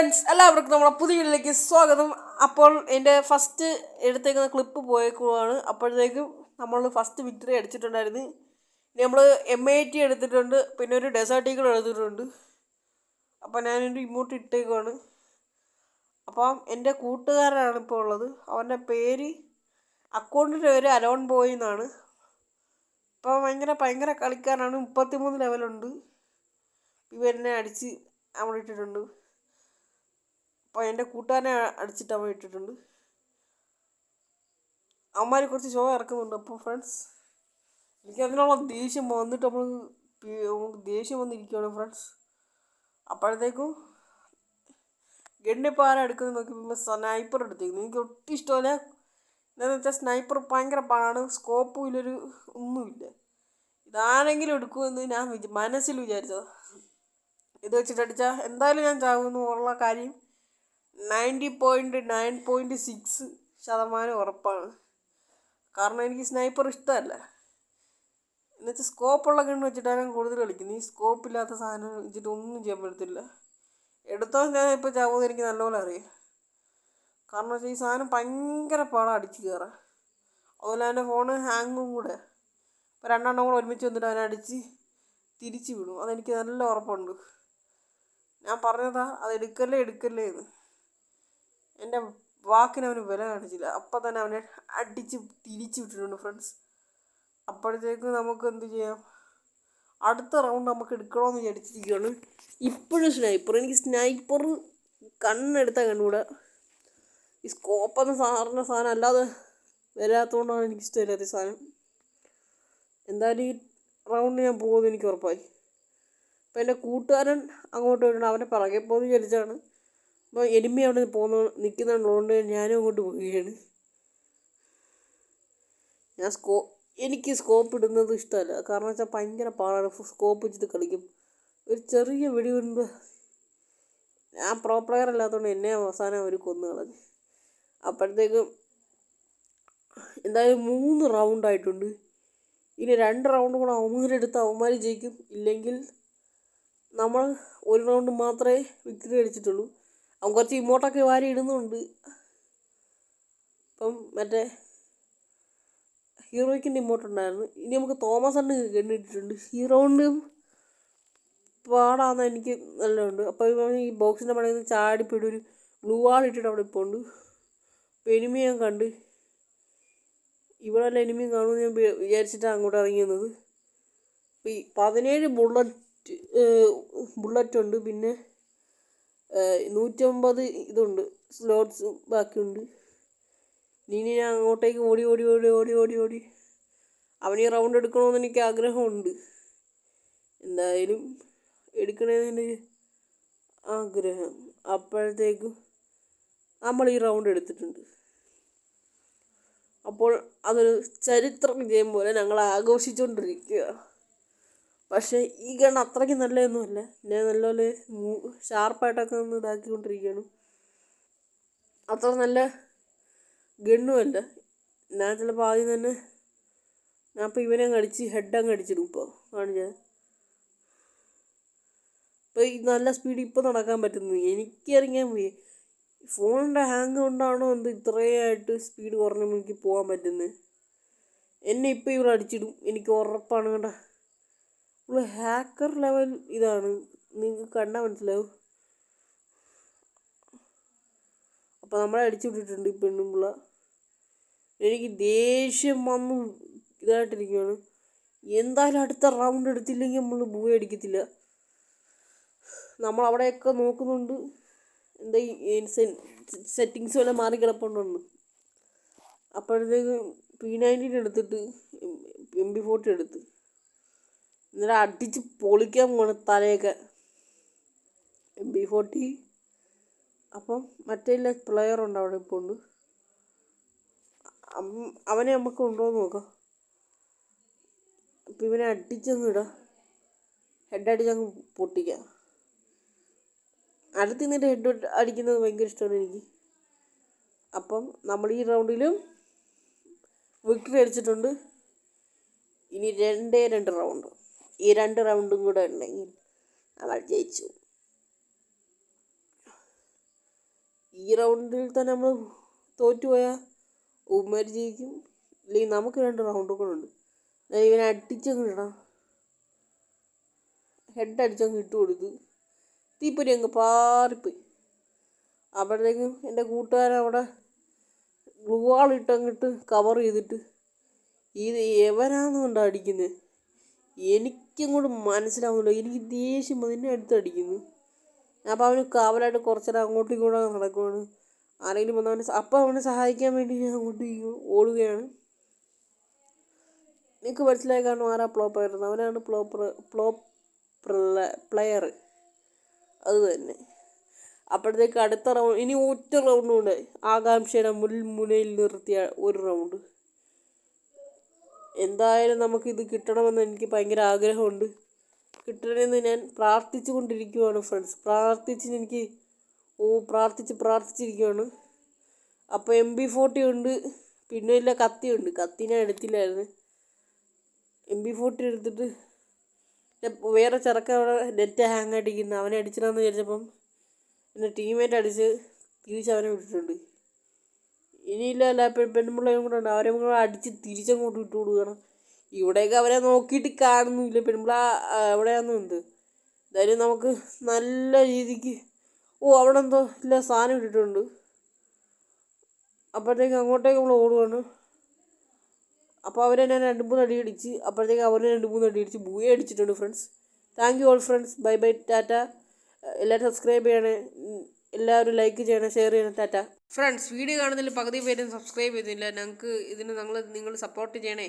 Friends എല്ലാവർക്കും നമ്മുടെ പുതിയ വീട്ടിലേക്ക് സ്വാഗതം. അപ്പോൾ എന്റെ ഫസ്റ്റ് എടുത്തേക്കുന്ന ക്ലിപ്പ് പോയേക്കുവാണ്. അപ്പോഴത്തേക്കും നമ്മൾ ഫസ്റ്റ് വിക്ടറി അടിച്ചിട്ടുണ്ടായിരുന്നു. ഇനി നമ്മൾ എം ഐ ടി എടുത്തിട്ടുണ്ട്. പിന്നെ ഒരു ഡെസേർട്ട് എടുത്തിട്ടുണ്ട്. അപ്പോൾ ഞാനൊരു ഇമോട്ട് ഇട്ടേക്കുവാണ്. അപ്പം എന്റെ കൂട്ടുകാരനാണ് ഇപ്പോൾ ഉള്ളത്. അവന്റെ പേര് അക്കൗണ്ടിന്റെ പേര് അലോൺ ബോയ് എന്നാണ്. അപ്പോൾ ഭയങ്കര ഭയങ്കര കളിക്കാരനാണ്. മുപ്പത്തിമൂന്ന് ലെവലുണ്ട് ഇവരെന്നെ അടിച്ച് അവിടെ ഇട്ടിട്ടുണ്ട് അപ്പോൾ എന്റെ കൂട്ടുകാരനെ അടിച്ചിട്ട് അവൻ ഇട്ടിട്ടുണ്ട്. അവന്മാർ കുറച്ച് ഷോ ഇറക്കുന്നുണ്ട്. അപ്പോൾ ഫ്രണ്ട്സ് എനിക്ക് അതിനുള്ള ദേഷ്യം വന്നിട്ട് നമ്മൾ ദേഷ്യം വന്നിരിക്കുകയാണ് ഫ്രണ്ട്സ് അപ്പോഴത്തേക്കും ഗണ്ണിപ്പാറ എടുക്കുന്നത് നോക്കിയപ്പോൾ സ്നൈപ്പർ എടുത്തേക്കുന്നു എനിക്ക് ഒട്ടും ഇഷ്ടമല്ല. എന്താണെന്ന് വെച്ചാൽ സ്നൈപ്പർ ഭയങ്കര പാടാണ്. സ്കോപ്പും ഇല്ലൊരു ഒന്നുമില്ല ഇതാണെങ്കിലും എടുക്കുമെന്ന് ഞാൻ മനസ്സിൽ വിചാരിച്ചതാണ് ഇത് വെച്ചിട്ട് അടിച്ചാൽ എന്തായാലും ഞാൻ ചാകുമെന്ന് ഉള്ള കാര്യം ninety point nine point six ശതമാനം ഉറപ്പാണ്. കാരണം എനിക്ക് സ്നൈപ്പർ ഇഷ്ടമല്ല. എന്നുവെച്ചാൽ സ്കോപ്പുള്ള ഗണ്ണ് വെച്ചിട്ടാണ് ഞാൻ കൂടുതൽ കളിക്കുന്നത്. ഈ സ്കോപ്പ് ഇല്ലാത്ത സാധനം വെച്ചിട്ട് ഒന്നും ചെയ്യാൻ പറ്റത്തില്ല. എടുത്തോ ഞാൻ ഇപ്പോൾ ചാവുമെന്ന് എനിക്ക് നല്ലപോലെ അറിയാം. കാരണം വെച്ചാൽ ഈ സാധനം ഭയങ്കര പാടാണ് അടിച്ച് കയറാൻ അതുപോലെ എന്റെ ഫോണ് ഹാങ്ങും കൂടെ. ഇപ്പോൾ രണ്ടെണ്ണം കൂടെ ഒരുമിച്ച് വന്നിട്ട് അടിച്ച് തിരിച്ച് വിടും. അതെനിക്ക് നല്ല ഉറപ്പുണ്ട്. ഞാൻ പറഞ്ഞതാ അത് എടുക്കല്ലേ എടുക്കല്ലേ എന്ന് എന്റെ വാക്കിന് അവന് വില കാണിച്ചില്ല. അപ്പം തന്നെ അവനെ അടിച്ച് തിരിച്ച് വിട്ടിട്ടുണ്ട് ഫ്രണ്ട്സ് അപ്പോഴത്തേക്ക് നമുക്ക് എന്ത് ചെയ്യാം? അടുത്ത റൗണ്ട് നമുക്ക് എടുക്കണമെന്ന് വിചാരിച്ചിരിക്കുകയാണ്. ഇപ്പോഴും സ്നൈപ്പർ എനിക്ക് സ്നൈപ്പർ കണ്ണെടുത്താൽ കണ്ടുകൂടെ. ഈ സ്കോപ്പ് എന്ന സാറിന്റെ സാധനം അല്ലാതെ വരാത്തതുകൊണ്ടാണ് എനിക്ക് ഇഷ്ടമില്ലാത്ത സാധനം. എന്തായാലും ഈ റൗണ്ട് ഞാൻ പോകുമെന്ന് എനിക്ക് ഉറപ്പായി. അപ്പം എന്റെ കൂട്ടുകാരൻ അങ്ങോട്ട് വരുന്നുണ്ട്. അവനെ പിറകെ പോകുന്ന വിചാരിച്ചാണ് അപ്പോൾ എനിമി അവിടെ പോകുന്ന നിൽക്കുന്നുള്ളതുകൊണ്ട് ഞാനും അങ്ങോട്ട് പോവുകയാണ്. ഞാൻ സ്കോ എനിക്ക് സ്കോപ്പ് ഇടുന്നത് ഇഷ്ടമല്ല. കാരണം വെച്ചാൽ ഭയങ്കര പാടാണ്. സ്കോപ്പ് വെച്ചിട്ട് കളിക്കും. ഒരു ചെറിയ വെടി കൊണ്ട് ഞാൻ പ്രോ പ്ലെയർ അല്ലാത്തതുകൊണ്ട് എന്നെ അവസാനം അവർ കൊന്നു കളഞ്ഞു. അപ്പോഴത്തേക്കും എന്തായാലും മൂന്ന് റൗണ്ട് ആയിട്ടുണ്ട്. ഇനി രണ്ട് റൗണ്ട് കൂടെ അവന്മാരെടുത്ത് അവന്മാർ ജയിക്കും. ഇല്ലെങ്കിൽ നമ്മൾ ഒരു റൗണ്ട് മാത്രമേ വിക്ടറി അടിച്ചിട്ടുള്ളൂ. അവൻ കുറച്ച് ഇമോട്ടൊക്കെ വാരി ഇടുന്നുണ്ട്. അപ്പം മറ്റേ ഹീറോയ്ക്കിന്റെ ഇമോട്ടുണ്ടായിരുന്നു ഇനി നമുക്ക് തോമസ് അണ്ണ് കണ്ടിട്ടുണ്ട് ഹീറോണ്ട് പാടാന്ന് എനിക്ക് നല്ലതുണ്ട് അപ്പോൾ ഈ ബോക്സിന്റെ പണിയിൽ നിന്ന് ചാടിപ്പോയിട്ട് ഒരു ബ്ലൂ വാൾ ഇട്ടിട്ട് അവിടെ ഇപ്പോൾ ഉണ്ട് ഞാൻ കണ്ട്. ഇവിടെ വല്ല എനിമിയും കാണുമെന്ന് ഞാൻ വിചാരിച്ചിട്ടാണ് അങ്ങോട്ട് ഇറങ്ങി വന്നത്. അപ്പോൾ ഈ പതിനേഴ് ബുള്ളറ്റ് ബുള്ളറ്റ് ഉണ്ട് പിന്നെ നൂറ്റമ്പത് ഇതുണ്ട്. സ്ലോട്ട്സ് ബാക്കിയുണ്ട്. ഇനി ഞാൻ അങ്ങോട്ടേക്ക് ഓടി ഓടി ഓടി ഓടി ഓടി ഓടി. അവന് റൗണ്ട് എടുക്കണമെന്ന് എനിക്ക് ആഗ്രഹമുണ്ട്. എന്തായാലും എടുക്കണമെന്ന് ആഗ്രഹം. അപ്പോഴത്തേക്കും നമ്മൾ ഈ റൗണ്ട് എടുത്തിട്ടുണ്ട്. അപ്പോൾ അതൊരു ചരിത്ര വിജയം പോലെ ഞങ്ങൾ ആഘോഷിച്ചുകൊണ്ടിരിക്കുക പക്ഷേ ഈ ഗൺ അത്രയ്ക്ക് നല്ലതൊന്നുമല്ല. ഞാൻ നല്ലപോലെ ഷാർപ്പായിട്ടൊക്കെ ഒന്ന് ഇതാക്കിക്കൊണ്ടിരിക്കുകയാണ്. അത്ര നല്ല ഗണ്ണുമല്ല. ഞാൻ ചിലപ്പോൾ ആദ്യം തന്നെ ഞാൻ ഇപ്പോൾ ഇവനെ കടിച്ച് അങ്ങ് അടിച്ചിടും ഇപ്പോൾ ഞാൻ. ഇപ്പോൾ ഈ നല്ല സ്പീഡ് ഇപ്പോൾ നടക്കാൻ പറ്റുന്നു. എനിക്കറിയാൻ പോയി ഫോണിന്റെ ഹാങ് കൊണ്ടാണോ എന്ത് ഇത്രയായിട്ട് സ്പീഡ് കുറഞ്ഞ എനിക്ക് പോകാൻ പറ്റുന്നത്. എന്നെ ഇപ്പോൾ ഇവിടെ അടിച്ചിടും. എനിക്ക് ഉറപ്പാണ് കണ്ട നമ്മൾ ഹാക്കർ ലെവൽ ഇതാണ്. നിങ്ങൾക്ക് കണ്ടാൽ മനസ്സിലാവും. അപ്പോൾ നമ്മളെ അടിച്ചു വിട്ടിട്ടുണ്ട് ഈ പെണ്ണുമ്പിള്ള. എനിക്ക് ദേഷ്യം വന്ന് ഇതായിട്ടിരിക്കുകയാണ് എന്തായാലും അടുത്ത റൗണ്ട് എടുത്തില്ലെങ്കിൽ നമ്മൾ ബൂയ അടിക്കത്തില്ല. നമ്മൾ അവിടെയൊക്കെ നോക്കുന്നുണ്ട്. എന്താ സെറ്റിങ്സ് വല്ല മാറി കിടപ്പുണ്ടെന്ന്. അപ്പോഴത്തേക്ക് പി നയന്റീൻ എടുത്തിട്ട് എം ബി ഫോർട്ടി എടുത്ത്. എന്നിട്ട് അടിച്ച് പൊളിക്കാൻ പോണ് തലയൊക്കെ. എം ബി ഫോർട്ടി അപ്പം മറ്റേ പ്ലെയർ ഉണ്ട് അവിടെ ഇപ്പോൾ ഉണ്ട്. അവനെ നമുക്ക് കൊണ്ടുപോകാൻ നോക്കാം. അപ്പം ഇവനെ അടിച്ചങ്ങ് ഇടാം. ഹെഡ് അടിച്ചങ്ങ് പൊട്ടിക്കാം. അടുത്ത് നിന്നിട്ട് ഹെഡ് അടിക്കുന്നത് ഭയങ്കര ഇഷ്ടമാണ് എനിക്ക്. അപ്പം നമ്മൾ ഈ റൗണ്ടിലും വിക്ടറി അടിച്ചിട്ടുണ്ട്. ഇനി രണ്ടേ രണ്ട് റൗണ്ട് ഈ രണ്ട് റൗണ്ടും കൂടെ ഉണ്ടെങ്കിൽ നമ്മൾ ജയിച്ചു. ഈ റൗണ്ടിൽ തന്നെ നമ്മൾ തോറ്റുപോയാൽ ഉമ്മർ ജയിക്കും. ഇല്ലെങ്കിൽ നമുക്ക് രണ്ട് റൗണ്ടും കൂടെ ഉണ്ട്. ഞാൻ ഇവനെ അടിച്ചങ്ങ് ഇടാം ഹെഡ് അടിച്ചങ്ങ് ഇട്ട് കൊടുത്ത് തീപ്പൊരി അങ്ങ് പാറിപ്പോയി. അപ്പോഴത്തേക്കും എന്റെ കൂട്ടുകാരൻ അവിടെ ഇട്ടങ്ങിട്ട് കവർ ചെയ്തിട്ട് ഇത് എവരാന്നുകൊണ്ടാണ് അടിക്കുന്നത് അടിക്കുന്നത് എനിക്കങ്ങോട്ട് മനസ്സിലാവുന്നില്ല. എനിക്ക് ദേഷ്യം അതിന്റെ അടുത്തടിക്കുന്നു അടുത്ത് അപ്പോൾ അവന് കാവലായിട്ട് കുറച്ചേരം അങ്ങോട്ടും ഇങ്ങോട്ടും നടക്കുവാണ്. ആരെങ്കിലും വന്ന് അവനെ അപ്പം അവനെ സഹായിക്കാൻ വേണ്ടി ഞാൻ അങ്ങോട്ടും ഓടുകയാണ്. നിങ്ങൾക്ക് മനസ്സിലായി കാരണം ആരാ പ്ലോപ്പർ ആയിരുന്നു അവനാണ് പ്ലോ പ്ലോ പ്ലെയർ അത് തന്നെ. അപ്പോഴത്തേക്ക് അടുത്ത റൗണ്ട് ഇനി ഒറ്റ റൗണ്ടും ഉണ്ട് ആകാംക്ഷയുടെ മുൽമുനയിൽ നിർത്തിയ ഒരു റൗണ്ട് എന്തായാലും നമുക്കിത് കിട്ടണമെന്ന് എനിക്ക് ഭയങ്കര ആഗ്രഹമുണ്ട്. കിട്ടണമെന്ന് ഞാൻ പ്രാർത്ഥിച്ചു കൊണ്ടിരിക്കുവാണ് ഫ്രണ്ട്സ്. പ്രാർത്ഥിച്ച് എനിക്ക് ഓ പ്രാർത്ഥിച്ച് പ്രാർത്ഥിച്ചിരിക്കുവാണ്. അപ്പോൾ എം ബി ഫോർട്ടി ഉണ്ട്. പിന്നെ ഇല്ല കത്തിയുണ്ട്. കത്തി ഞാൻ എടുത്തില്ലായിരുന്നു. എം ബി ഫോർട്ടി എടുത്തിട്ട് വേറെ ചെറുക്ക അവിടെ നെറ്റ് ഹാങ് അടിക്കുന്നു. അവനെ അടിച്ചിടാന്ന് വിചാരിച്ചപ്പം എന്റെ ടീമേറ്റ് അടിച്ച് തിരിച്ച് അവനെ വിട്ടിട്ടുണ്ട്. ഇനിയില്ല അല്ല പെൺപിള്ളേരും കൂടെ ഉണ്ട്. അവരെ കൂടെ അടിച്ച് തിരിച്ചങ്ങോട്ട് വിട്ടു കൊടുക്കണം. ഇവിടെയൊക്കെ അവരെ നോക്കിയിട്ട് കാണുന്നില്ല പെൺപിള്ള എവിടെയാണെന്ന് ഉണ്ട് എന്തായാലും നമുക്ക് നല്ല രീതിക്ക് ഓ അവിടെ എന്തോ ഇല്ല സാധനം ഇട്ടിട്ടുണ്ട്. അപ്പോഴത്തേക്ക് അങ്ങോട്ടേക്ക് നമ്മൾ ഓടുകയാണ് അപ്പോൾ അവരെ ഞാൻ രണ്ട് മൂന്ന് അടി അടിച്ച് അപ്പോഴത്തേക്ക് അവരെ രണ്ട് മൂന്ന് അടി അടിച്ച് ബൂയെ അടിച്ചിട്ടുണ്ട് friends thank you all friends bye bye Tata എല്ലാവരും സബ്സ്ക്രൈബ് ചെയ്യണേ. എല്ലാവരും ലൈക്ക് ചെയ്യണം ഷെയർ ചെയ്യണം ടാറ്റ. ഫ്രണ്ട്സ് വീഡിയോ കാണുന്നതിൽ പകുതി പേരും സബ്സ്ക്രൈബ് ചെയ്തില്ല. ഞങ്ങൾക്ക് ഇതിന് ഞങ്ങൾ നിങ്ങൾ സപ്പോർട്ട് ചെയ്യണേ.